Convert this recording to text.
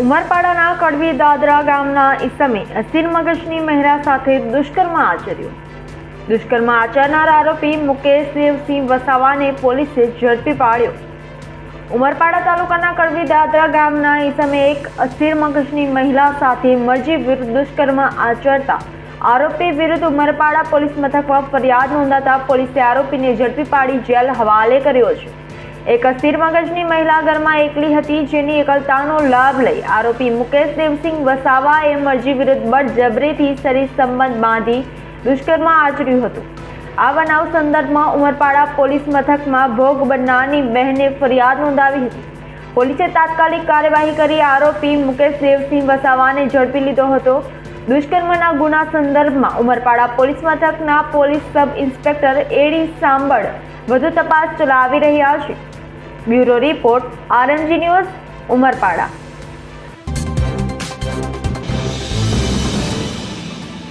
ઉમરપાડાના કડવી દાદરા ગામના ઈસમે અસીર મગજની મહિલા સાથે દુષ્કર્મ આચર્યો. દુષ્કર્મ આચરનાર આરોપી મુકેશ દેવસિંહ વસાવાને પોલીસે ઝડપી પાડ્યો. ઉમરપાડા તાલુકાના કડવી દાદરા ગામના ઈસમે એક અસ્થિર મગજની મહિલા સાથે મરજી વિરુદ્ધ દુષ્કર્મ આચરતા આરોપી વિરુદ્ધ ઉમરપાડા પોલીસ મથકમાં ફરિયાદ નોંધાતા પોલીસે આરોપીને ઝડપી પાડી જેલ હવાલે કર્યો છે. એક અસ્થિર મગજની મહિલા ઘરમાં એકલી હતી, જેની એકલતાનો લાભ લઈ આરોપી મુકેશ દેવસિંહ વસાવાએ મરજી વિરુદ્ધ બળજબરીથી શરીર સંબંધ બાંધી દુષ્કર્મ આચર્યું હતું. આ બનાવ સંદર્ભમાં ઉમરપાડા પોલીસ મથકમાં ભોગ બનનારની બહેને ફરિયાદ નોંધાવી હતી. પોલીસે તાત્કાલિક કાર્યવાહી કરી આરોપી મુકેશ દેવસિંહ વસાવાને ઝડપી લીધો હતો. દુષ્કર્મના ગુના સંદર્ભમાં ઉમરપાડા પોલીસ મથકના police sub inspector A D Sambal વધુ તપાસ ચલાવી રહ્યા છે. Bureau report RNG news Umarpada.